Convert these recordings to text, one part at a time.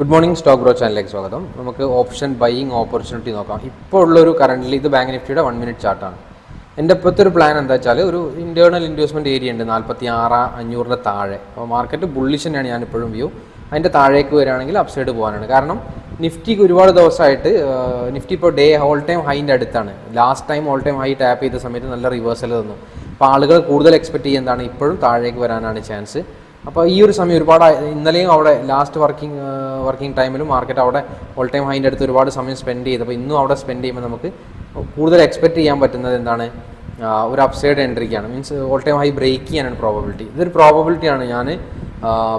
Good morning stock bro ചാനലിലേക്ക് സ്വാഗതം. നമുക്ക് ഓപ്ഷൻ ബൈയിങ് ഓപ്പർച്യൂണിറ്റി നോക്കാം. ഇപ്പോൾ ഉള്ളൊരു കറന്റ് ഇത് ബാങ്ക് നിഫ്റ്റിയുടെ വൺ മിനിറ്റ് ചാർട്ടാണ് എന്റെ ഇപ്പോഴത്തെ ഒരു പ്ലാൻ എന്താ വെച്ചാൽ ഒരു ഇന്റേർണൽ ഇൻവെസ്റ്റ്മെന്റ് ഏരിയ ഉണ്ട് നാൽപ്പത്തി ആറ് അഞ്ഞൂറിന്റെ താഴെ. അപ്പോൾ മാർക്കറ്റ് ബുള്ളിഷ് തന്നെയാണ് ഞാൻ ഇപ്പോഴും വ്യൂ അതിന്റെ താഴേക്ക് വരികയാണെങ്കിൽ അപ്സൈഡ് പോകാനാണ്. കാരണം നിഫ്റ്റിക്ക് ഒരുപാട് ദിവസമായിട്ട് നിഫ്റ്റി ഇപ്പോൾ ഡേ ഓൾ ടൈം ഹൈന്റെ അടുത്താണ്. Last time all time high tap ചെയ്ത സമയത്ത് നല്ല റിവേഴ്സൽ തന്നു. അപ്പോൾ ആളുകൾ കൂടുതൽ എക്സ്പെക്റ്റ് ചെയ്യുന്നതാണ് ഇപ്പോഴും താഴേക്ക് വരാനാണ് ചാൻസ് അപ്പോൾ ഈ ഒരു സമയം ഒരുപാട് ഇന്നലെയും അവിടെ ലാസ്റ്റ് വർക്കിംഗ് വർക്കിംഗ് ടൈമിലും മാർക്കറ്റ് അവിടെ ഓൾ ടൈം ഹൈന്റെ അടുത്ത് ഒരുപാട് സമയം സ്പെൻഡ് ചെയ്ത്. അപ്പോൾ ഇന്നും അവിടെ സ്പെൻഡ് ചെയ്യുമ്പോൾ നമുക്ക് കൂടുതൽ എക്സ്പെക്ട് ചെയ്യാൻ പറ്റുന്നത് എന്താണ്? ഒരു upside എൻട്രിക്കാണ് means all time high break ചെയ്യാനാണ് പ്രോബബിലിറ്റി ഇതൊരു പ്രോബബിലിറ്റിയാണ് ഞാൻ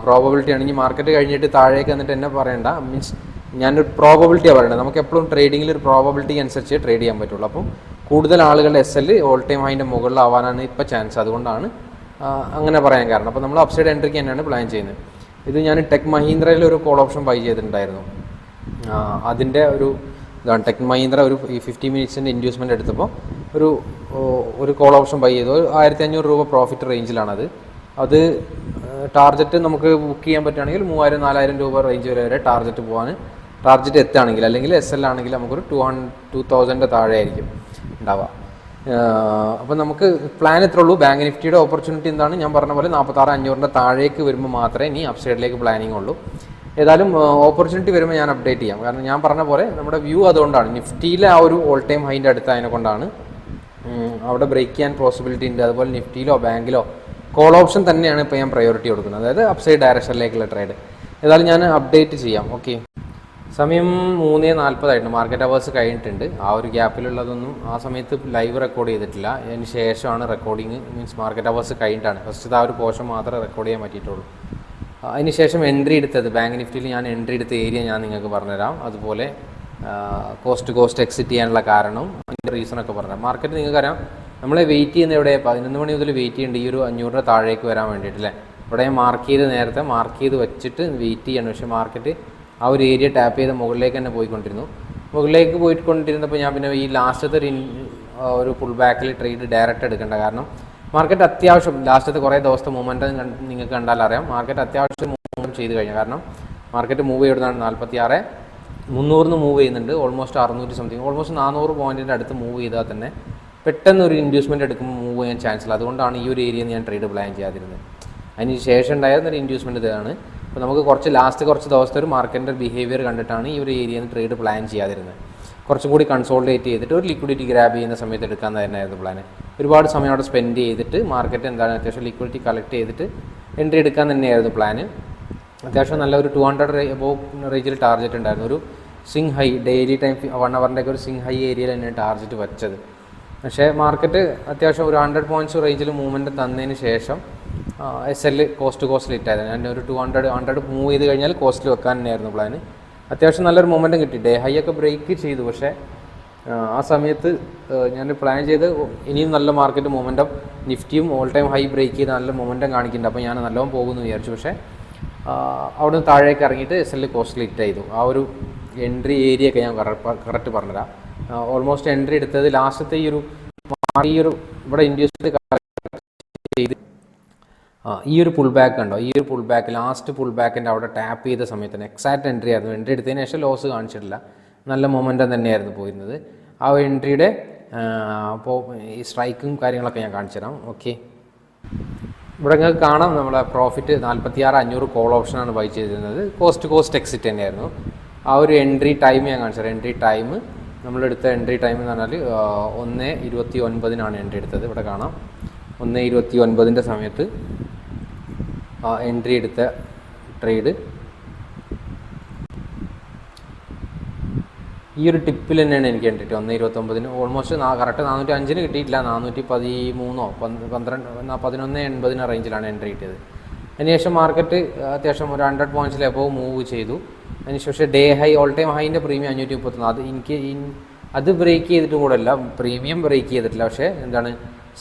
പ്രോബബിലിറ്റി ആണെങ്കിൽ മാർക്കറ്റ് കഴിഞ്ഞിട്ട് താഴേക്ക് എന്നിട്ട് എന്നെ പറയണ്ട. മീൻസ് ഞാനൊരു പ്രോബബിലിറ്റിയാണ് പറയുന്നത് നമുക്ക് എപ്പോഴും ട്രേഡിങ്ങിൽ ഒരു പ്രോബബിലിറ്റി അനുസരിച്ച് ട്രേഡ് ചെയ്യാൻ പറ്റുള്ളൂ. അപ്പം കൂടുതൽ ആളുകളുടെ എസ് എൽ ഓൾ ടൈം ഹൈന്റെ മുകളിലാവാനാണ് ഇപ്പോൾ ചാൻസ് അതുകൊണ്ടാണ് അങ്ങനെ പറയാൻ കാരണം. അപ്പോൾ നമ്മൾ അപ്സൈഡ് എൻട്രിക്ക് തന്നെയാണ് പ്ലാൻ ചെയ്യുന്നത്. ഇത് ഞാൻ ടെക് മഹീന്ദ്രയിൽ ഒരു കോൾ ഓപ്ഷൻ ബൈ ചെയ്തിട്ടുണ്ടായിരുന്നു. അതിന്റെ ഒരു ഇതാണ് ടെക് മഹീന്ദ്ര ഒരു ഫിഫ്റ്റി മിനിറ്റ്സിന്റെ ഇൻഡ്യൂസ്മെന്റ് എടുത്തപ്പോൾ ഒരു ഒരു കോൾ ഓപ്ഷൻ ബൈ ചെയ്തു. ആയിരത്തി അഞ്ഞൂറ് രൂപ പ്രോഫിറ്റ് റേഞ്ചിലാണത് അത് ടാർജറ്റ് നമുക്ക് ബുക്ക് ചെയ്യാൻ പറ്റുകയാണെങ്കിൽ മൂവായിരം നാലായിരം രൂപ റേഞ്ച് വരെ വരെ ടാർജറ്റ് പോകാൻ ടാർജറ്റ് എത്തുകയാണെങ്കിൽ അല്ലെങ്കിൽ എസ് എൽ ആണെങ്കിൽ നമുക്കൊരു ടു ഹൺ ടു തൗസൻഡ് താഴെ ആയിരിക്കും ഉണ്ടാവുക. അപ്പോൾ നമുക്ക് പ്ലാൻ എത്ര ഉള്ളൂ. ബാങ്ക് നിഫ്റ്റിയുടെ ഓപ്പർച്യൂണിറ്റി എന്താണ്? ഞാൻ പറഞ്ഞ പോലെ നാൽപ്പത്താറ് അഞ്ഞൂറിന്റെ താഴേക്ക് വരുമ്പോൾ മാത്രമേ ഇനി അപ്സൈഡിലേക്ക് പ്ലാനിങ് ഉള്ളൂ. ഏതായാലും ഓപ്പർച്യൂണിറ്റി വരുമ്പോൾ ഞാൻ അപ്ഡേറ്റ് ചെയ്യാം. കാരണം ഞാൻ പറഞ്ഞ പോലെ നമ്മുടെ വ്യൂ അതുകൊണ്ടാണ്. നിഫ്റ്റിയിലെ ആ ഒരു ഓൾ ടൈം ഹൈന്റെ അടുത്തായതിനെ കൊണ്ടാണ്. അവിടെ ബ്രേക്ക് ചെയ്യാൻ പോസിബിലിറ്റി ഉണ്ട്. അതുപോലെ നിഫ്റ്റിയിലോ ബാങ്കിലോ കോൾ ഓപ്ഷൻ തന്നെയാണ് ഇപ്പോൾ ഞാൻ പ്രയോറിറ്റി കൊടുക്കുന്നത്. അതായത് അപ്സൈഡ് ഡയറക്ഷനിലേക്കുള്ള ട്രേഡ് ഏതായാലും ഞാൻ അപ്ഡേറ്റ് ചെയ്യാം. ഓക്കെ സമയം മൂന്ന് നാൽപ്പതായിട്ടുണ്ട് മാർക്കറ്റ് അവേഴ്സ് കഴിഞ്ഞിട്ടുണ്ട്. ആ ഒരു ഗ്യാപ്പിലുള്ളതൊന്നും ആ സമയത്ത് ലൈവ് റെക്കോർഡ് ചെയ്തിട്ടില്ല. അതിന് ശേഷമാണ് റെക്കോർഡിങ് മീൻസ് മാർക്കറ്റ് അവേഴ്സ് കഴിഞ്ഞിട്ടാണ്. ഫസ്റ്റ് ആ ഒരു പോർഷൻ മാത്രമേ റെക്കോർഡ് ചെയ്യാൻ പറ്റിയിട്ടുള്ളൂ. അതിന് ശേഷം എൻട്രി എടുത്തത്. ബാങ്ക് നിഫ്റ്റിയിൽ ഞാൻ എൻട്രി എടുത്ത ഏരിയ ഞാൻ നിങ്ങൾക്ക് പറഞ്ഞുതരാം. അതുപോലെ കോസ്റ്റ് കോസ്റ്റ് എക്സിറ്റ് ചെയ്യാനുള്ള കാരണം അതിന്റെ റീസണൊക്കെ പറഞ്ഞുതരാം. മാർക്കറ്റ് നിങ്ങൾക്കറിയാം നമ്മളെ വെയിറ്റ് ചെയ്യുന്ന എവിടെ? പതിനൊന്ന് മണി മുതൽ വെയിറ്റ് ചെയ്യുന്നുണ്ട് ഈ ഒരു അഞ്ഞൂറിന്റെ താഴേക്ക് വരാൻ വേണ്ടിയിട്ട് അല്ലേ ഇവിടെ മാർക്ക് ചെയ്ത് നേരത്തെ മാർക്ക് ചെയ്ത് വെച്ചിട്ട് വെയിറ്റ് ചെയ്യണം. പക്ഷേ മാർക്കറ്റ് ആ ഒരു ഏരിയ ടാപ്പ് ചെയ്ത് മുകളിലേക്ക് തന്നെ പോയിക്കൊണ്ടിരുന്നു. മുകളിലേക്ക് പോയിക്കൊണ്ടിരുന്നപ്പോൾ ഞാൻ പിന്നെ ഈ ലാസ്റ്റത്തെ ഒരു ഒരു ഫുൾ ബാക്കിൽ ട്രേഡ് ഡയറക്റ്റ് എടുക്കേണ്ട കാരണം മാർക്കറ്റ് അത്യാവശ്യം ലാസ്റ്റത്തെ കുറേ ദിവസത്തെ മൂവ്മെന്റ് നിങ്ങൾക്ക് കണ്ടാൽ അറിയാം. മാർക്കറ്റ് അത്യാവശ്യം മൂവ് ചെയ്ത് കഴിഞ്ഞു. കാരണം മാർക്കറ്റ് മൂവ് ചെയ്യുന്നതാണ് നാൽപ്പത്തി ആറ് മുന്നൂറിന് മൂവ് ചെയ്യുന്നുണ്ട്. ഓൾമോസ്റ്റ് അറുന്നൂറ്റി സംതിങ് ഓൾമോസ്റ്റ് നാനൂറ് പോയിന്റിന്റെ അടുത്ത് മൂവ് ചെയ്താൽ തന്നെ പെട്ടെന്ന് ഒരു ഇൻഡ്യൂസ്മെന്റ് എടുക്കുമ്പോൾ മൂവ് ചെയ്യാൻ ചാൻസ് ഇല്ല. അതുകൊണ്ടാണ് ഈ ഒരു ഏരിയയിൽ ഞാൻ ട്രേഡ് പ്ലാൻ ചെയ്യാതിരുന്നത്. അതിന് ശേഷം ഉണ്ടായിരുന്ന ഇൻഡ്യൂസ്മെന്റ് ഇതാണ്. അപ്പോൾ നമുക്ക് കുറച്ച് ലാസ്റ്റ് കുറച്ച് ദിവസത്തെ ഒരു മാർക്കറ്റിന്റെ ബിഹേവിയർ കണ്ടിട്ടാണ് ഈ ഒരു ഏരിയയിൽ ട്രേഡ് പ്ലാൻ ചെയ്യാതിരുന്നത്. കുറച്ചും കൂടി കൺസോൾട്ടേറ്റ് ചെയ്തിട്ട് ഒരു ലിക്വിഡിറ്റി ഗ്രാബ് ചെയ്യുന്ന സമയത്ത് എടുക്കാൻ തന്നെയായിരുന്നു പ്ലാൻ ഒരുപാട് സമയം അവിടെ സ്പെൻഡ് ചെയ്തിട്ട് മാർക്കറ്റ് എന്താണ് അത്യാവശ്യം ലിക്വിഡിറ്റി കളക്ട് ചെയ്തിട്ട് എൻട്രി എടുക്കാൻ തന്നെയായിരുന്നു പ്ലാന് അത്യാവശ്യം നല്ല ഒരു ടു ഹൺഡ്രഡ് എബോവ് റേഞ്ചിൽ ടാർഗറ്റ് ഉണ്ടായിരുന്നു. ഒരു swing high daily time one അവറിന്റെ ഒക്കെ ഒരു സിങ് ഹൈ ഏരിയയിൽ തന്നെയാണ് ടാർഗറ്റ് വെച്ചത്. പക്ഷേ മാർക്കറ്റ് അത്യാവശ്യം ഒരു ഹൺഡ്രഡ് പോയിന്റ്സ് റേഞ്ചിൽ മൂവ്മെന്റ് തന്നതിന് ശേഷം എസ് എൽ കോസ്റ്റ് കോസ്റ്റ് ഇട്ടായിരുന്നു. ഞാൻ ഒരു ടു ഹൺഡ്രഡ് ഹൺഡ്രഡ് മൂവ് ചെയ്ത് കഴിഞ്ഞാൽ കോസ്റ്റിൽ വെക്കാൻ തന്നെയായിരുന്നു പ്ലാന് അത്യാവശ്യം നല്ലൊരു മൊമെന്റും കിട്ടി. ഡേ ഹൈ ഒക്കെ ബ്രേക്ക് ചെയ്തു. പക്ഷേ ആ, സമയത്ത് ഞാൻ പ്ലാൻ ചെയ്ത് ഇനിയും നല്ല മാർക്കറ്റ് മൊമെന്റം നിഫ്റ്റിയും ഓൾ ടൈം ഹൈ ബ്രേക്ക് ചെയ്ത് നല്ല മൊമെന്റം കാണിക്കുന്നുണ്ട്. അപ്പോൾ ഞാൻ നല്ലോണം പോകുമെന്ന് വിചാരിച്ചു. പക്ഷേ അവിടെ നിന്ന് താഴേക്ക് ഇറങ്ങിയിട്ട് എസ് എൽ കോസ്റ്റ് ലിറ്റ് ചെയ്തു. ആ ഒരു എൻട്രി ഏരിയ ഒക്കെ ഞാൻ കറക്റ്റ് പറഞ്ഞുതരാം. ഓൾമോസ്റ്റ് എൻട്രി എടുത്തത് ലാസ്റ്റത്തെ ഈ ഒരു ഈ ഒരു ഇവിടെ ഇൻഡ്യൂസ് ചെയ്ത് ഈ ഒരു പുൾ ബാക്ക് ഉണ്ടോ ഈ ഒരു പുൾ ബാക്ക് ലാസ്റ്റ് പുൾ ബാക്കിന്റെ അവിടെ ടാപ്പ് ചെയ്ത സമയത്തിന് എക്സാക്ട് എൻട്രി ആയിരുന്നു. എൻട്രി എടുത്തതിന് ശേഷം ലോസ് കാണിച്ചിട്ടില്ല. നല്ല മൊമെന്റം തന്നെയായിരുന്നു പോയിരുന്നത്. ആ എൻട്രിയുടെ അപ്പോൾ ഈ സ്ട്രൈക്കും കാര്യങ്ങളൊക്കെ ഞാൻ കാണിച്ചു തരാം ഓക്കെ ഇവിടെ നിങ്ങൾക്ക് കാണാം നമ്മളെ പ്രോഫിറ്റ് നാൽപ്പത്തിയാറ് അഞ്ഞൂറ് കോൾ ഓപ്ഷനാണ് ബൈ ചെയ്തിരുന്നത്. കോസ്റ്റ് കോസ്റ്റ് എക്സിറ്റ് തന്നെയായിരുന്നു. ആ ഒരു എൻട്രി ടൈം ഞാൻ കാണിച്ചു തരാം എൻട്രി ടൈം നമ്മളെടുത്ത എൻട്രി ടൈം എന്ന് പറഞ്ഞാൽ ഒന്ന് ഇരുപത്തി ഒൻപതിനാണ് എൻട്രി എടുത്തത്. ഇവിടെ കാണാം. ഒന്ന് ഇരുപത്തി ഒൻപതിന്റെ സമയത്ത് എൻട്രി എടുത്ത ട്രേഡ് ഈ ഒരു ടിപ്പിൽ തന്നെയാണ് എനിക്ക് കണ്ടിട്ട് ഒന്ന് ഇരുപത്തൊമ്പതിന് ഓൾമോസ്റ്റ് കറക്റ്റ് നാനൂറ്റി അഞ്ചിന് കിട്ടിയിട്ടില്ല. നാനൂറ്റി പതിമൂന്നോ പന്ത് പന്ത്രണ്ട് പതിനൊന്ന് എൺപതിന് റേഞ്ചിലാണ് എൻട്രി കിട്ടിയത്. അതിനുശേഷം മാർക്കറ്റ് അത്യാവശ്യം ഒരു ഹൺഡ്രഡ് പോയിന്റ്സിൽ എബോവ് മൂവ് ചെയ്തു. അതിനുശേഷം ഡേ ഹൈ ഓൾ ടൈം ഹൈന്റെ പ്രീമിയം അഞ്ഞൂറ്റി മുപ്പത്തൊന്ന് അത് എനിക്ക് അത് ബ്രേക്ക് ചെയ്തിട്ട് കൂടെ അല്ല. പ്രീമിയം ബ്രേക്ക് ചെയ്തിട്ടില്ല. പക്ഷേ എന്താണ്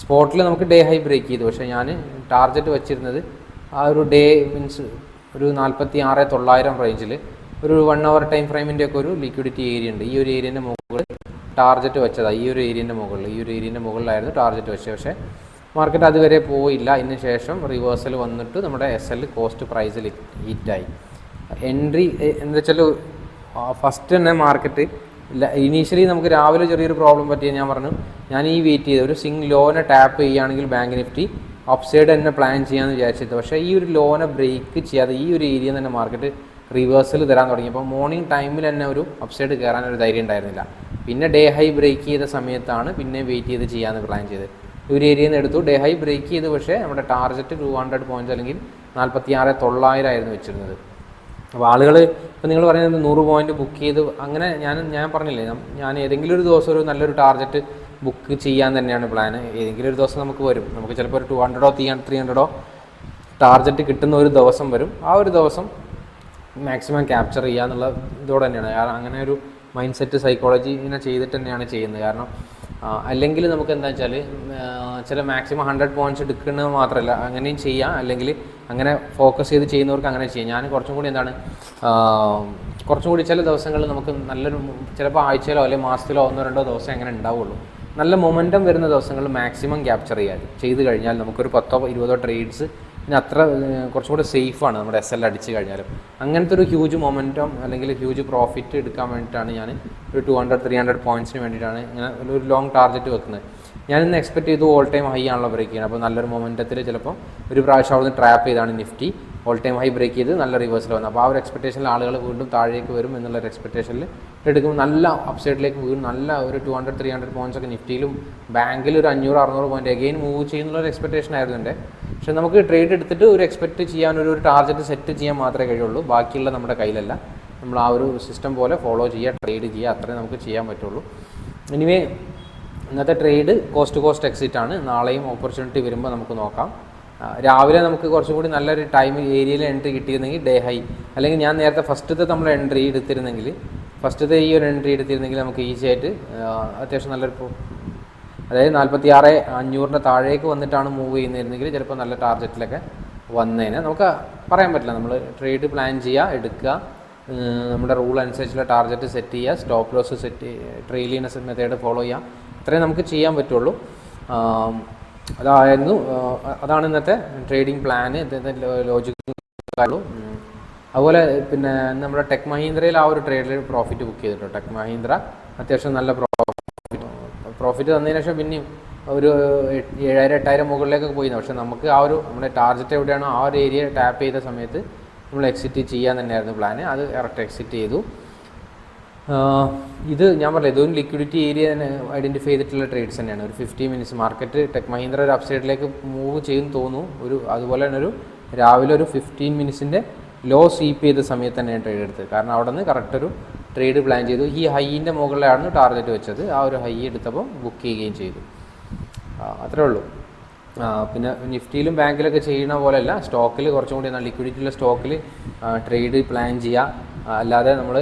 സ്പോട്ടിൽ നമുക്ക് ഡേ ഹൈ ബ്രേക്ക് ചെയ്തു. പക്ഷേ ഞാൻ ടാർഗറ്റ് വെച്ചിരുന്നത് ആ ഒരു ഡേ മീൻസ് ഒരു നാൽപ്പത്തി ആറ് തൊള്ളായിരം റേഞ്ചിൽ ഒരു വൺ അവർ ടൈം ഫ്രെയിമിന്റെ ഒക്കെ ഒരു ലിക്വിഡിറ്റി ഏരിയ ഉണ്ട്. ഈ ഒരു ഏരിയന്റെ മുകളിൽ ടാർജറ്റ് വെച്ചതാണ് ഈ ഒരു ഏരിയന്റെ മുകളിൽ. ഈ ഒരു ഏരിയന്റെ മുകളിലായിരുന്നു ടാർജറ്റ് വെച്ചത്. പക്ഷേ മാർക്കറ്റ് അതുവരെ പോയില്ല. അതിന് ശേഷം റിവേഴ്സൽ വന്നിട്ട് നമ്മുടെ എസ് എൽ കോസ്റ്റ് പ്രൈസിൽ ഹിറ്റായി എൻട്രി എന്താ വെച്ചാൽ ഫസ്റ്റ് തന്നെ മാർക്കറ്റ് ഇനീഷ്യലി നമുക്ക് രാവിലെ ചെറിയൊരു പ്രോബ്ലം പറ്റിയ ഞാൻ പറഞ്ഞു. ഞാൻ ഈ വെയിറ്റ് ചെയ്ത് ഒരു സിംഗ് ലോനെ ടാപ്പ് ചെയ്യുകയാണെങ്കിൽ ബാങ്ക് നിഫ്റ്റി അപ്സൈഡ് തന്നെ പ്ലാൻ ചെയ്യാമെന്ന് വിചാരിച്ചത് പക്ഷേ ഈ ഒരു ലോനെ ബ്രേക്ക് ചെയ്യാതെ ഈ ഒരു ഏരിയ തന്നെ മാർക്കറ്റ് റിവേഴ്സൽ തരാൻ തുടങ്ങി അപ്പോൾ മോർണിംഗ് ടൈമിൽ തന്നെ ഒരു അപ്സൈഡ് കയറാൻ ഒരു ധൈര്യം ഉണ്ടായിരുന്നില്ല. പിന്നെ ഡേ ഹൈ ബ്രേക്ക് ചെയ്ത സമയത്താണ് പിന്നെ വെയിറ്റ് ചെയ്ത് ചെയ്യാമെന്ന് പ്ലാൻ ചെയ്ത് ഒരു ഏരിയയിൽ നിന്ന് എടുത്തു. ഡേ ഹൈ ബ്രേക്ക് ചെയ്ത് പക്ഷേ നമ്മുടെ ടാർഗറ്റ് ടു ഹൺഡ്രഡ് പോയിന്റ്സ് അല്ലെങ്കിൽ നാൽപ്പത്തി ആറ് തൊള്ളായിരം ആയിരുന്നു വെച്ചിരുന്നത്. അപ്പോൾ ആളുകൾ ഇപ്പോൾ നിങ്ങൾ പറയുന്നത് നൂറ് പോയിന്റ് ബുക്ക് ചെയ്ത് അങ്ങനെ ഞാൻ ഞാൻ പറഞ്ഞില്ലേ ഞാൻ ഏതെങ്കിലും ഒരു ദിവസം ഒരു നല്ലൊരു ടാർഗറ്റ് ബുക്ക് ചെയ്യാൻ തന്നെയാണ് പ്ലാൻ ഏതെങ്കിലും ഒരു ദിവസം നമുക്ക് വരും. നമുക്ക് ചിലപ്പോൾ ഒരു ടു ഹൺഡ്രഡോ ത്രീ ത്രീ ഹൺഡ്രഡോ ടാർജറ്റ് കിട്ടുന്ന ഒരു ദിവസം വരും. ആ ഒരു ദിവസം മാക്സിമം ക്യാപ്ചർ ചെയ്യുക എന്നുള്ള ഇതോടെ തന്നെയാണ്. കാരണം അങ്ങനെ ഒരു മൈൻഡ് സെറ്റ് സൈക്കോളജി ഇങ്ങനെ ചെയ്തിട്ട് തന്നെയാണ് ചെയ്യുന്നത്. കാരണം അല്ലെങ്കിൽ നമുക്ക് എന്താ വെച്ചാൽ ചില മാക്സിമം ഹൺഡ്രഡ് പോയിന്റ്സ് എടുക്കുന്നത് മാത്രമല്ല അങ്ങനെയും ചെയ്യാം. അല്ലെങ്കിൽ അങ്ങനെ ഫോക്കസ് ചെയ്ത് ചെയ്യുന്നവർക്ക് അങ്ങനെ ചെയ്യാം. ഞാൻ കുറച്ചും കൂടി എന്താണ് കുറച്ചും കൂടി ചില ദിവസങ്ങളിൽ നമുക്ക് നല്ലൊരു ചിലപ്പോൾ ആഴ്ചയിലോ അല്ലെങ്കിൽ മാസത്തിലോ ഒന്നോ രണ്ടോ ദിവസം അങ്ങനെ ഉണ്ടാവുള്ളൂ. നല്ല മൊമെന്റം വരുന്ന ദിവസങ്ങൾ മാക്സിമം ക്യാപ്ചർ ചെയ്യാൻ. ചെയ്ത് കഴിഞ്ഞാൽ നമുക്കൊരു പത്തോ ഇരുപതോ ട്രേഡ്സ് പിന്നെ അത്ര കുറച്ചും കൂടെ സേഫാണ് നമ്മുടെ എസ് എൽ അടിച്ച് കഴിഞ്ഞാലും. അങ്ങനത്തെ ഒരു ഹ്യൂജ് മൊമെന്റം അല്ലെങ്കിൽ ഹ്യൂജ് പ്രോഫിറ്റ് എടുക്കാൻ വേണ്ടിയിട്ടാണ് ഞാൻ ഒരു ടു ഹൺഡ്രഡ് ത്രീ ഹൺഡ്രഡ് പോയിന്റ്സിന് വേണ്ടിയിട്ടാണ് ഇങ്ങനെ ഒരു ലോങ് ടാർഗറ്റ് വെക്കുന്നത്. ഞാൻ ഇന്ന് എക്സ്പെക്ട് ചെയ്തു ഓൾ ടൈം ഹൈ ആണല്ലോ ബ്രേക്ക് ചെയ്യുന്നത്. അപ്പോൾ നല്ലൊരു മൊമെന്റത്തിൽ ചിലപ്പോൾ ഒരു പ്രാവശ്യം അവിടുന്ന് ട്രാപ്പ് ചെയ്താണ് Nifty all time high break ചെയ്ത് നല്ല റിവേഴ്സൽ വന്നു. അപ്പോൾ ആ ഒരു എക്സ്പെക്ടേഷനിൽ ആളുകൾ വീണ്ടും താഴേക്ക് വരും എന്നുള്ള ഒരു എക്സ്പെക്ടേഷനിൽ എടുക്കുമ്പോൾ നല്ല അപ്സൈഡിലേക്ക് വീണ്ടും നല്ല ഒരു two hundred three hundred points ഒക്കെ നിഫ്റ്റിയിലും ബാങ്കിൽ ഒരു അഞ്ഞൂറ് അറുന്നൂറ് പോയിന്റ് അഗെയിൻ മൂവ് ചെയ്യുന്നുള്ള ഒരു എക്സ്പെക്ടേഷൻ ആയിരുന്നുണ്ട് പക്ഷേ നമുക്ക് ട്രേഡ് എടുത്തിട്ട് ഒരു എക്സ്പെക്ട് ചെയ്യാൻ ഒരു ഒരു ടാർഗറ്റ് സെറ്റ് ചെയ്യാൻ മാത്രമേ കഴിയുള്ളൂ. ബാക്കിയുള്ള നമ്മുടെ കയ്യിലല്ല. നമ്മൾ ആ ഒരു സിസ്റ്റം പോലെ ഫോളോ ചെയ്യുക ട്രേഡ് ചെയ്യുക അത്രേ നമുക്ക് ചെയ്യാൻ പറ്റുള്ളൂ. എനിവേ ഇന്നത്തെ trade cost to cost exit ആണ്. നാളെയും ഓപ്പർച്യൂണിറ്റി വരുമ്പോൾ നമുക്ക് നോക്കാം. രാവിലെ നമുക്ക് കുറച്ചും കൂടി നല്ലൊരു ടൈം ഏരിയയിൽ എൻട്രി കിട്ടിയിരുന്നെങ്കിൽ ഡേ ഹൈ അല്ലെങ്കിൽ ഞാൻ നേരത്തെ ഫസ്റ്റത്തെ നമ്മൾ എൻട്രി എടുത്തിരുന്നെങ്കിൽ ഫസ്റ്റത്തെ ഈ ഒരു എൻട്രി എടുത്തിരുന്നെങ്കിൽ നമുക്ക് ഈസി ആയിട്ട് അത്യാവശ്യം നല്ലൊരു അതായത് നാൽപ്പത്തി ആറ് അഞ്ഞൂറിന്റെ താഴേക്ക് വന്നിട്ടാണ് മൂവ് ചെയ്യുന്നതെങ്കിൽ ചിലപ്പോൾ നല്ല ടാർഗറ്റിലൊക്കെ വന്നതിന് നമുക്ക് പറയാൻ പറ്റില്ല. നമ്മൾ ട്രേഡ് പ്ലാൻ ചെയ്യുക എടുക്കുക നമ്മുടെ റൂൾ അനുസരിച്ചുള്ള ടാർഗറ്റ് സെറ്റ് ചെയ്യുക stop loss set trailing method follow ചെയ്യുക ഇത്രയും നമുക്ക് ചെയ്യാൻ പറ്റുള്ളൂ. അതായിരുന്നു അതാണ് ഇന്നത്തെ ട്രേഡിംഗ് പ്ലാന് ഇന്നത്തെ അതുപോലെ പിന്നെ നമ്മുടെ ടെക് മഹീന്ദ്രയിൽ ആ ഒരു ട്രേഡിൽ പ്രോഫിറ്റ് ബുക്ക് ചെയ്തിട്ടുണ്ട്. ടെക് മഹീന്ദ്ര അത്യാവശ്യം നല്ല പ്രോഫിറ്റ് പ്രോഫിറ്റ് തന്നതിന് ശേഷം പിന്നെയും ഒരു ഏഴായിരം എട്ടായിരം മുകളിലേക്കൊക്കെ പോയി പക്ഷേ നമുക്ക് ആ ഒരു നമ്മുടെ ടാർഗറ്റ് എവിടെയാണോ ആ ഒരു ഏരിയ ടാപ്പ് ചെയ്ത സമയത്ത് നമ്മൾ എക്സിറ്റ് ചെയ്യാൻ തന്നെയായിരുന്നു പ്ലാന് അത് കറക്റ്റ് എക്സിറ്റ് ചെയ്തു. ഇത് ഞാൻ പറഞ്ഞില്ല ഇതൊരു ലിക്വിഡിറ്റി ഏരിയ തന്നെ ഐഡന്റിഫൈ ചെയ്തിട്ടുള്ള ട്രേഡ്സ് തന്നെയാണ്. ഒരു fifty minutes market tech Mahindra ഒരു അപ്സൈഡിലേക്ക് മൂവ് ചെയ്യും തോന്നുന്നു. ഒരു അതുപോലെ തന്നെ ഒരു രാവിലെ ഒരു ഫിഫ്റ്റീൻ മിനിറ്റ്സിന്റെ ലോ സ്വീപ്പ് ചെയ്ത സമയത്ത് തന്നെയാണ് ട്രേഡ് എടുത്തത്. കാരണം അവിടെ നിന്ന് കറക്റ്റ് ഒരു ട്രേഡ് പ്ലാൻ ചെയ്തു. ഈ ഹൈയിന്റെ മുകളിലാണ് ടാർഗറ്റ് വെച്ചത്. ആ ഒരു ഹൈ എടുത്തപ്പോൾ ബുക്ക് ചെയ്യുകയും ചെയ്തു. അത്രേ ഉള്ളൂ. പിന്നെ നിഫ്റ്റിയിലും ബാങ്കിലൊക്കെ ചെയ്യുന്ന പോലെയല്ല. സ്റ്റോക്കിൽ കുറച്ചും കൂടി എന്നാൽ ലിക്വിഡിറ്റിയുള്ള സ്റ്റോക്കിൽ ട്രേഡ് പ്ലാൻ ചെയ്യുക. അല്ലാതെ നമ്മൾ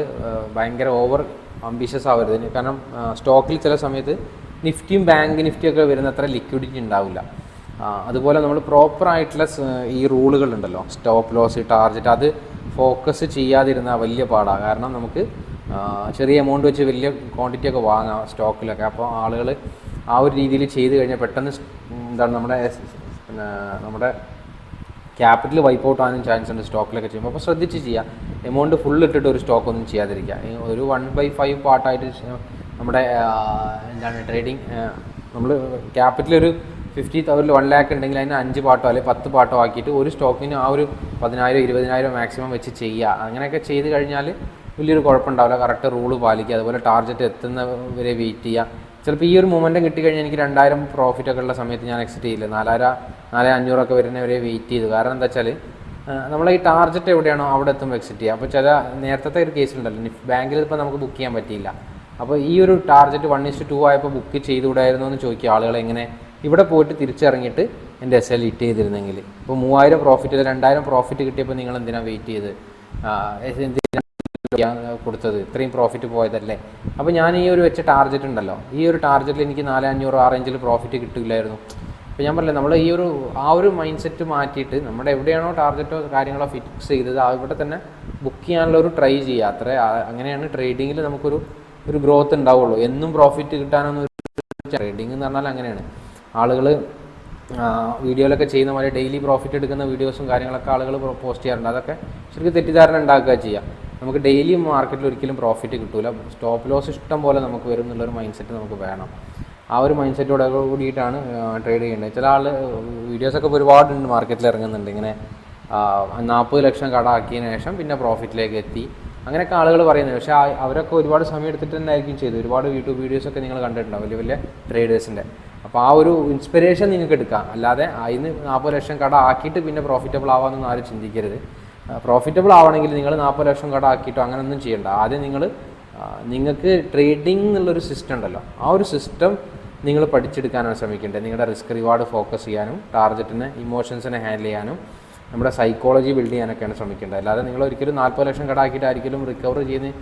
ഭയങ്കര ഓവർ അംബീഷ്യസ് ആവരുത്. കാരണം സ്റ്റോക്കിൽ ചില സമയത്ത് നിഫ്റ്റിയും ബാങ്ക് നിഫ്റ്റിയൊക്കെ വരുന്ന അത്ര ലിക്വിഡിറ്റി ഉണ്ടാവില്ല. അതുപോലെ നമ്മൾ പ്രോപ്പർ ആയിട്ടുള്ള ഈ റൂളുകൾ ഉണ്ടല്ലോ. സ്റ്റോപ്പ് ലോസ് ടാർജറ്റ് അത് ഫോക്കസ് ചെയ്യാതിരുന്ന വലിയ പാടാണ് കാരണം നമുക്ക് ചെറിയ എമൗണ്ട് വെച്ച് വലിയ ക്വാണ്ടിറ്റി ഒക്കെ വാങ്ങാം സ്റ്റോക്കിലൊക്കെ അപ്പോൾ ആളുകൾ ആ ഒരു രീതിയിൽ ചെയ്ത് കഴിഞ്ഞാൽ പെട്ടെന്ന് എന്താണ് നമ്മുടെ നമ്മുടെ ക്യാപിറ്റൽ വൈപ്പ് ഔട്ട് ആകാനും ചാൻസ് ഉണ്ട് സ്റ്റോക്കിലൊക്കെ ചെയ്യുമ്പോൾ അപ്പോൾ ശ്രദ്ധിച്ച് ചെയ്യുക എമൗണ്ട് ഫുൾ ഇട്ടിട്ട് ഒരു സ്റ്റോക്ക് ഒന്നും ചെയ്യാതിരിക്കുക. ഒരു വൺ ബൈ ഫൈവ് പാർട്ടായിട്ട് നമ്മുടെ എന്താണ് ട്രേഡിങ് നമ്മൾ ക്യാപിറ്റൽ ഒരു ഫിഫ്റ്റി തൗസൻഡ് വൺ ലാക്ക് ഉണ്ടെങ്കിൽ അതിന് അഞ്ച് പാട്ടോ അല്ലെങ്കിൽ പത്ത് പാട്ടോ ആക്കിയിട്ട് ഒരു സ്റ്റോക്കിന് ആ ഒരു പതിനായിരം ഇരുപതിനായിരം മാക്സിമം വെച്ച് ചെയ്യുക അങ്ങനെയൊക്കെ ചെയ്ത് കഴിഞ്ഞാൽ വലിയൊരു കുഴപ്പമുണ്ടാവില്ല കറക്റ്റ് റൂൾ പാലിക്കുക. അതുപോലെ ടാർഗറ്റ് എത്തുന്നവരെ വെയിറ്റ് ചെയ്യുക ചിലപ്പോൾ ഈ ഒരു മൊമെന്റം കിട്ടിക്കഴിഞ്ഞാൽ എനിക്ക് രണ്ടായിരം പ്രോഫിറ്റ് ഒക്കെ ഉള്ള സമയത്ത് ഞാൻ എക്സിറ്റ് ചെയ്യില്ല. നാലായിരം നാലായിരം അഞ്ഞൂറൊക്കെ വരുന്നവരെ വെയിറ്റ് ചെയ്തു. കാരണം എന്താ വെച്ചാൽ നമ്മളെ ഈ ടാർഗറ്റ് എവിടെയാണോ അവിടെ എത്തുമ്പോൾ എക്സിറ്റ് ചെയ്യുക. അപ്പോൾ ചില നേരത്തെ ഒരു കേസിലുണ്ടല്ലോ നിഫ് ബാങ്കിൽ ഇപ്പോൾ നമുക്ക് ബുക്ക് ചെയ്യാൻ പറ്റിയില്ല. അപ്പോൾ ഈ ഒരു target one is to two ആയപ്പോൾ ബുക്ക് ചെയ്തുകൂടായിരുന്നു എന്ന് ചോദിക്കുക ആളുകൾ എങ്ങനെ? ഇവിടെ പോയിട്ട് തിരിച്ചിറങ്ങിയിട്ട് എന്റെ എസ് എൽ ഇറ്റ് ചെയ്തിരുന്നെങ്കിൽ. ഇപ്പോൾ മൂവായിരം പ്രോഫിറ്റ് രണ്ടായിരം പ്രോഫിറ്റ് കിട്ടിയപ്പോൾ നിങ്ങൾ എന്തിനാണ് വെയിറ്റ് ചെയ്ത്? എന്തിനാണ് എന്തിനാ കൊടുത്തത്? ഇത്രയും പ്രോഫിറ്റ് പോയതല്ലേ? അപ്പോൾ ഞാൻ ഈ ഒരു വെച്ച ടാർഗറ്റ് ഉണ്ടല്ലോ. ഈ ഒരു ടാർഗറ്റിൽ എനിക്ക് നാല് അഞ്ഞൂറ് ആ റേഞ്ചിൽ പ്രോഫിറ്റ് കിട്ടില്ലായിരുന്നു. അപ്പോൾ ഞാൻ പറഞ്ഞില്ല നമ്മൾ ഈ ഒരു ആ ഒരു മൈൻഡ് സെറ്റ് മാറ്റിയിട്ട് നമ്മുടെ എവിടെയാണോ ടാർഗറ്റോ കാര്യങ്ങളോ ഫിക്സ് ചെയ്തത് ആ ഇവിടെ തന്നെ ബുക്ക് ചെയ്യാനുള്ള ഒരു ട്രൈ ചെയ്യുക. അത്ര അങ്ങനെയാണ് ട്രേഡിങ്ങിൽ നമുക്കൊരു ഒരു ഗ്രോത്ത് ഉണ്ടാവുള്ളൂ. എന്നും പ്രോഫിറ്റ് കിട്ടാനൊന്നും ട്രേഡിംഗ് എന്ന് പറഞ്ഞാൽ അങ്ങനെയാണ്. ആളുകൾ വീഡിയോയിലൊക്കെ ചെയ്യുന്ന പോലെ ഡെയിലി പ്രോഫിറ്റ് എടുക്കുന്ന വീഡിയോസും കാര്യങ്ങളൊക്കെ ആളുകൾ പോസ്റ്റ് ചെയ്യാറുണ്ട്. അതൊക്കെ ശരിക്കും തെറ്റിദ്ധാരണ ഉണ്ടാക്കുക ചെയ്യുക നമുക്ക് ഡെയിലി മാർക്കറ്റിൽ ഒരിക്കലും പ്രോഫിറ്റ് കിട്ടില്ല സ്റ്റോപ്പ് ലോസ് ഇഷ്ടം പോലെ നമുക്ക് വരും എന്നുള്ളൊരു മൈൻഡ് സെറ്റ് നമുക്ക് വേണം. ആ ഒരു മൈൻഡ് സെറ്റോടെ കൂടിയിട്ടാണ് ട്രേഡ് ചെയ്യേണ്ടത്. ചില ആൾ വീഡിയോസൊക്കെ ഒരുപാടുണ്ട് മാർക്കറ്റിൽ ഇറങ്ങുന്നുണ്ട്. ഇങ്ങനെ നാൽപ്പത് ലക്ഷം കട ആക്കിയതിന് ശേഷം പിന്നെ പ്രോഫിറ്റിലേക്ക് എത്തി. അങ്ങനെയൊക്കെ ആളുകൾ പറയുന്നത് പക്ഷേ അവരൊക്കെ ഒരുപാട് സമയം എടുത്തിട്ട് തന്നെ ആയിരിക്കും ഒരുപാട് യൂട്യൂബ് വീഡിയോസൊക്കെ നിങ്ങൾ കണ്ടിട്ടുണ്ടാവും വലിയ വലിയ ട്രേഡേഴ്സിന്റെ അപ്പോൾ ആ ഒരു ഇൻസ്പിറേഷൻ നിങ്ങൾക്ക് എടുക്കാം. അല്ലാതെ അതിന് നാൽപ്പത് ലക്ഷം കട ആക്കിയിട്ട് പിന്നെ പ്രോഫിറ്റബിൾ ആവാമെന്നൊന്നും ആരും ചിന്തിക്കരുത്. പ്രോഫിറ്റബിൾ ആവണമെങ്കിൽ നിങ്ങൾ നാൽപ്പത് ലക്ഷം കട ആക്കിയിട്ടോ അങ്ങനെയൊന്നും ചെയ്യണ്ട. ആദ്യം നിങ്ങൾ നിങ്ങൾക്ക് ട്രേഡിംഗ് എന്നുള്ളൊരു സിസ്റ്റം ഉണ്ടല്ലോ. ആ ഒരു സിസ്റ്റം നിങ്ങൾ പഠിച്ചെടുക്കാനാണ് ശ്രമിക്കേണ്ടത്. നിങ്ങളുടെ റിസ്ക് റിവാർഡ് ഫോക്കസ് ചെയ്യാനും ടാർഗറ്റിനെ ഇമോഷൻസിനെ ഹാൻഡിൽ ചെയ്യാനും നമ്മുടെ സൈക്കോളജി ബിൽഡ് ചെയ്യാനൊക്കെയാണ് ശ്രമിക്കേണ്ടത്. അല്ലാതെ നിങ്ങൾ ഒരിക്കലും നാൽപ്പത് ലക്ഷം കടാക്കിയിട്ട് ആയിരിക്കലും റിക്കവർ ചെയ്യുന്ന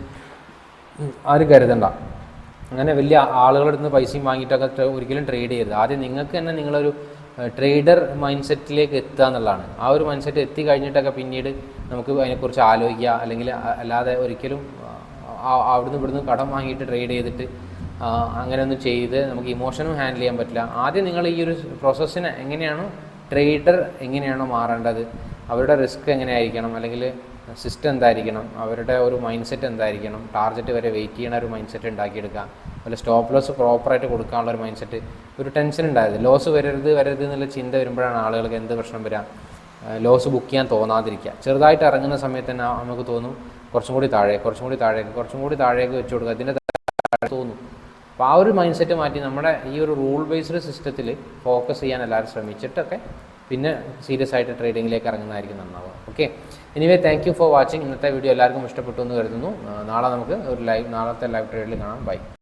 ആരും കരുതണ്ട. അങ്ങനെ വലിയ ആളുകളുടെ അടുത്ത് പൈസയും വാങ്ങിയിട്ടൊക്കെ ഒരിക്കലും ട്രേഡ് ചെയ്യരുത്. ആദ്യം നിങ്ങൾക്ക് തന്നെ നിങ്ങളൊരു ട്രേഡർ മൈൻഡ് സെറ്റിലേക്ക് എത്തുക എന്നുള്ളതാണ്. ആ ഒരു മൈൻഡ് സെറ്റ് എത്തി കഴിഞ്ഞിട്ടൊക്കെ പിന്നീട് നമുക്ക് അതിനെക്കുറിച്ച് ആലോചിക്കുക. അല്ലെങ്കിൽ അല്ലാതെ ഒരിക്കലും അവിടുന്ന് ഇവിടുന്ന് കടം വാങ്ങിയിട്ട് ട്രേഡ് ചെയ്തിട്ട് ആ, അങ്ങനെയൊന്നും ചെയ്ത് നമുക്ക് ഇമോഷനും ഹാൻഡിൽ ചെയ്യാൻ പറ്റില്ല. ആദ്യം നിങ്ങൾ ഈ ഒരു പ്രോസസ്സിന് എങ്ങനെയാണ് ട്രേഡർ എങ്ങനെയാണോ മാറേണ്ടത് അവരുടെ റിസ്ക് എങ്ങനെയായിരിക്കണം അല്ലെങ്കിൽ സിസ്റ്റം എന്തായിരിക്കണം അവരുടെ ഒരു മൈൻഡ് സെറ്റ് എന്തായിരിക്കണം ടാർഗറ്റ് വരെ വെയിറ്റ് ചെയ്യണ ഒരു മൈൻഡ് സെറ്റ് ഉണ്ടാക്കിയെടുക്കുക അതുപോലെ സ്റ്റോപ്പ് ലോസ് പ്രോപ്പറായിട്ട് കൊടുക്കാനുള്ള ഒരു മൈൻഡ് സെറ്റ് ഒരു ടെൻഷൻ ഉണ്ടായത് ലോസ് വരരുത് വരരുത് എന്നുള്ള ചിന്ത വരുമ്പോഴാണ് ആളുകൾക്ക് എന്ത് പ്രശ്നം വരിക ലോസ് ബുക്ക് ചെയ്യാൻ തോന്നാതിരിക്കുക. ചെറുതായിട്ട് ഇറങ്ങുന്ന സമയത്ത് തന്നെ നമുക്ക് തോന്നും കുറച്ചും കൂടി താഴേക്ക് കുറച്ചും കൂടി താഴേക്ക് കുറച്ചും കൂടി താഴേക്ക് വെച്ച് കൊടുക്കുക. അതിന്റെ തോന്നും. അപ്പോൾ ആ ഒരു മൈൻഡ് സെറ്റ് മാറ്റി നമ്മുടെ ഈ ഒരു റൂൾ ബേസ്ഡ് സിസ്റ്റത്തിൽ ഫോക്കസ് ചെയ്യാൻ എല്ലാവരും ശ്രമിച്ചിട്ടൊക്കെ പിന്നെ സീരിയസ് ആയിട്ട് ട്രേഡിങ്ങിലേക്ക് ഇറങ്ങുന്നതായിരിക്കും നന്നാവുക. Okay anyway thank you for watching ഇന്നത്തെ വീഡിയോ എല്ലാവർക്കും ഇഷ്ടപ്പെട്ടു എന്ന് കരുതുന്നു. നാളെ നമുക്ക് ഒരു ലൈവ് നാളത്തെ ലൈവ് ട്രേഡിൽ കാണാം. ബൈ